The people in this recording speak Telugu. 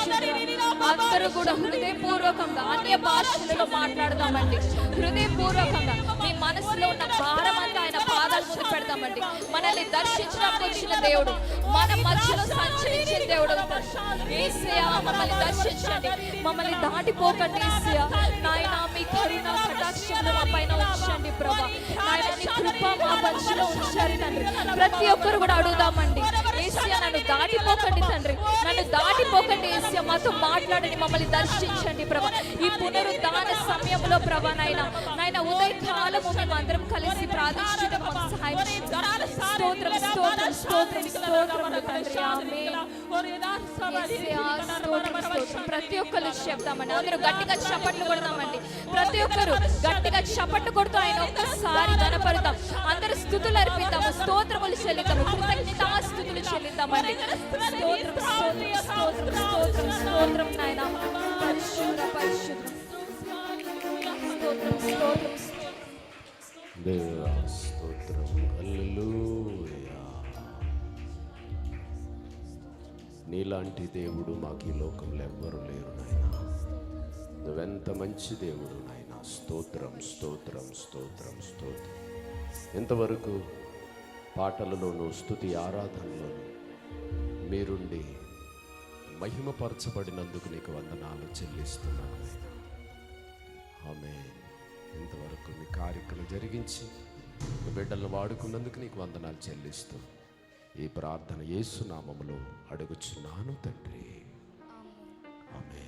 అందరూ కూడా హృదయపూర్వకంగా అన్య భాషలలో మాట్లాడదామండి. హృదయపూర్వకంగా మీ మనసులో ఉన్న భారం అంతా ఆయన పాదాల ముందు పెడదామండి. మనల్ని దర్శించడానికి వచ్చిన దేవుడు మన మధ్యలో సంచరించే దేవుడు మమ్మల్ని దర్శించండి. మమ్మల్ని దాటిపోకండి నాయన మీ కరుణ కటాక్షములు మా పైన ఉంచండి ప్రభా. నాయన నీ కృప మా మధ్యలో ఉంచారు తండ్రి. ప్రతి ఒక్కరు కూడా అడుగుదామండి. ఏసియా దాటిపోకండి తండ్రి. నన్ను దాటిపోకండి ఏసియా మాతో మాట్లాడండి మమ్మల్ని దర్శించండి ప్రభా. ఈ పునరుద్ధాన సమయంలో ప్రభా నాయన నాయన ఉదయ కాలము మేము అందరం కలిసి ప్రార్థించడం సహాయం స్తోత్రం స్తోత్రం స్తోత్రం స్తోత్రం తండ్రి. ప్రతి ఒక్కరు చెప్తామండి అందరూ గట్టిగా చప్పట్లు కొడతామండి ప్రతి ఒక్కరు గట్టిగా చప్పట్లు కొడుతూ ఆయన ఒక్కసారి కనపడతాం అందరూ స్థుతులు అర్పిద్దాము స్తోత్రములు చెల్లిద్దాము కృతజ్ఞత స్థుతులు చెల్లిద్దామండి. స్తోత్రం స్తోత్రం స్తోత్రం స్తోత్రం స్తోత్రం నాయన. పరిశుద్ధ పరిశుద్ధ. స్తోత్రం స్తోత్రం. దేవా స్తోత్రం. హల్లెలూయా. నీలాంటి దేవుడు మాకు ఈ లోకంలో ఎవ్వరు లేరు నాయన. నువ్వెంత మంచి దేవుడు నాయన. స్తోత్రం స్తోత్రం స్తోత్రం స్తోత్రం. ఎంతవరకు పాటలలోను స్తుతి ఆరాధనలోను మీరుండి మహిమపరచబడినందుకు నీకు వందనాలు చెల్లిస్తున్నాను. ఆమె ఇంతవరకు మీ కార్యక్రమం జరిగించి బిడ్డలను వాడుకున్నందుకు నీకు వందనాలు చెల్లిస్తూ ఈ ప్రార్థన యేసునామములో అడుగుచున్నాను తండ్రి. ఆమె